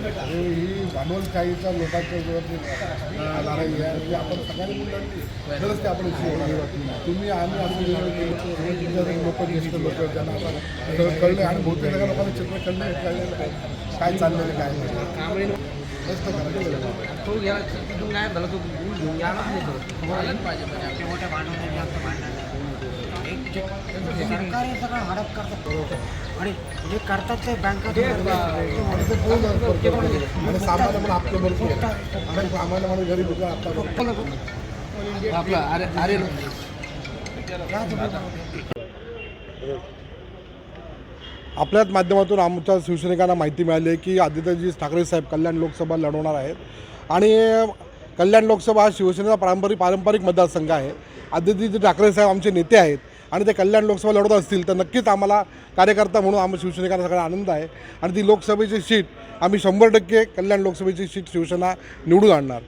हे ही भांडवलशाहीच्या लोकांच्या विरोधात लढाई आहे. ती आपण सगळ्यांनी लढली तरच ते आपण होणार. तुम्ही आम्ही असं लोक ज्येष्ठ लोक ज्यांना आता सगळं कळलं आणि बहुतेक सगळ्या लोकांना चित्र कळले कळलेलं आहे काय चाललेलं काय मस्त करायचं तो गेला तिथून गायब झाला तो घेऊन गेला नाही तो. सरकार हे सगळं हडप करतात. आणि जे करतात ते बँका आपल्याच माध्यमातून आमच्या शिवसैनिकांना माहिती मिळाली आहे की आदित्यजी ठाकरे साहेब कल्याण लोकसभा लढवणार आहेत. आणि कल्याण लोकसभा हा शिवसेनेचा पारंपरिक पारंपरिक मतदारसंघ आहे. आदित्यजी ठाकरे साहेब आमचे नेते आहेत. आणि ते कल्याण लोकसभा लढवत असतील तर नक्कीच आम्हाला कार्यकर्ता म्हणून आम्ही शिवसेनेकांना सगळा आनंद आहे. आणि ती लोकसभेची सीट आम्ही शंभर टक्के कल्याण लोकसभेची सीट शिवसेना निवडून आणणार.